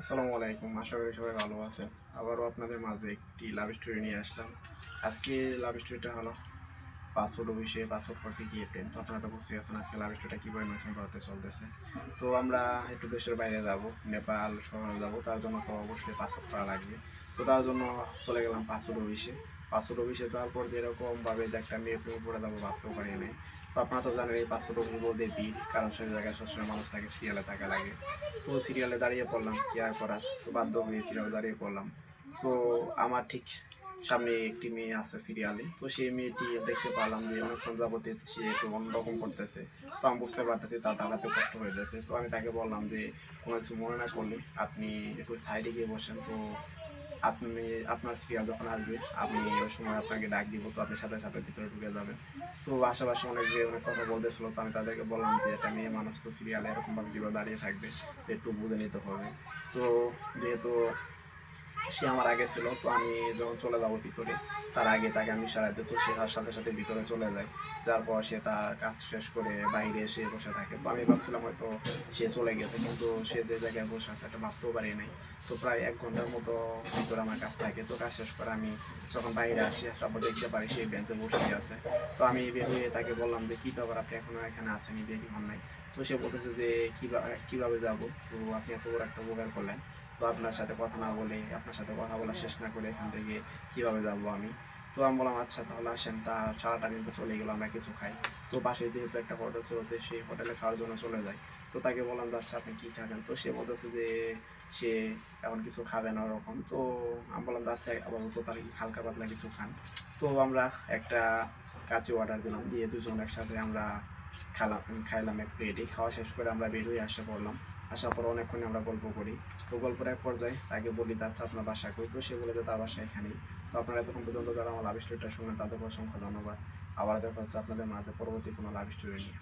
আসসালামু আলাইকুম, আশা করি সবাই ভালো আছেন। আবারও আপনাদের মাঝে একটি লাভ স্টোরি নিয়ে আসলাম। আজকে লাভ স্টোরিটা হলো পাসপোর্ট অফিসে পাসপোর্ট করতে গিয়ে প্রেম তো আপনারা তো বুঝতে গেছেন আজকে লাভ স্টোরিটা কীভাবে নতুন করতে চলতেছে। তো আমরা একটু দেশের বাইরে যাব, নেপাল শহরে যাব, তার জন্য তো অবশ্যই পাসপোর্ট করা লাগবে। তো তার জন্য চলে গেলাম পাসপোর্ট অফিসে। পাসপোর্ট অফিসে যাওয়ার পর যেরকমভাবে যে একটা মেয়ে প্রেমে পড়ে যাব, ভাবতেও পারি নাই। তো আপনারা তো জানেন এই পাসপোর্ট অফিস বলতে ভিড় কারণ সেই জায়গায় সবসময় মানুষ থাকে, সিরিয়ালে থাকা লাগে। তো সিরিয়ালে দাঁড়িয়ে পড়লাম, কি আর করার? তো বাধ্য হয়ে সিরিয়ালে দাঁড়িয়ে পড়লাম। তো আমার ঠিক সামনে একটি মেয়ে আছে সিরিয়ালে তো সেই মেয়েটি দেখতে পারলাম যে অনেকক্ষণ যাবতে সে একটু অন্যরকম করতেছে। তো আমি বুঝতে পারতেছি তা দাঁড়াতে কষ্ট হয়ে যাচ্ছে। তো আমি তাকে বললাম যে, কোনো কিছু মনে না করলে আপনি একটু সাইডে গিয়ে বসেন। তো আপনি, আপনার সিরিয়াল যখন আসবে, আমি ওই সময় আপনাকে ডাক দিব। তো আপনি সাথে সাথে ভিতরে ঢুকে যাবেন। তো আশেপাশে অনেক মেয়ে অনেক কথা বলতেছিল। তো আমি তাদেরকে বললাম যে, একটা মেয়ে মানুষ তো সিরিয়ালে এরকমভাবে কীভাবে দাঁড়িয়ে থাকবে একটু বুঝে নিতে হবে। তো যেহেতু সে আমার আগে ছিল, তো আমি যখন চলে যাব ভিতরে, তার আগে তাকে আমি সারা দিত সে তার সাথে সাথে ভিতরে চলে যায়। যার পর সে তার কাজ শেষ করে বাইরে এসে বসে থাকে। তো আমি ভাবছিলাম হয়তো সে চলে গেছে, কিন্তু সে যে জায়গায় বসে আছে এটা ভাবতেও পারি নাই। তো প্রায় এক ঘণ্টার মতো ভিতরে আমার কাজ থাকে। তো কাজ শেষ করে আমি যখন বাইরে আসি তারপর দেখতে পারি সেই বেঞ্চে বসে আছে। তো আমি বেরিয়ে তাকে বললাম যে, কী ব্যাপার? আপনি এখনও এখানে আসেনি বেরি হন নাই। তো সে বলতেছে যে কীভাবে কীভাবে যাব? তো আপনি এত বড় একটা উপকার করলেন। তো আপনার সাথে কথা না বলে, আপনার সাথে কথা বলা শেষ না করে এখান থেকে কীভাবে যাব আমি? তো আমি বললাম আচ্ছা তাহলে আসেন। তা সারাটা দিন তো চলে গেলো, আমরা কিছু খাই। তো পাশে যেহেতু একটা হোটেল ছিল, তো সেই হোটেলে খাওয়ার জন্য চলে যায়। তো তাকে বললাম যে আচ্ছা আপনি কী খাবেন? তো সে বলতেছে যে, সে এখন কিছু খাবে না ওরকম। তো আমি বললাম যে আচ্ছা আপাতত তাহলে হালকা পাতলা কিছু খান? তো আমরা একটা কাচি অর্ডার দিলাম, দিয়ে দুজন একসাথে আমরা খালাম, খাইলাম এক প্লেটে খাওয়া শেষ করে আমরা বের হয়ে আসে পড়লাম আসার পর অনেকক্ষণ আমরা গল্প করি। তো গল্পের এক পর্যায়ে তাকে বলি আচ্ছা আপনার বাসা কই? তো সে বলে যে, তার বাসা এখানেই। তো আপনারা এতক্ষণ পর্যন্ত যারা আমার লাভ স্টোরিটা শুনে তাদের অসংখ্য ধন্যবাদ। আবার দেখা হচ্ছে আপনাদের মাঝে পরবর্তী কোনো লাভ স্টোরি নিয়ে।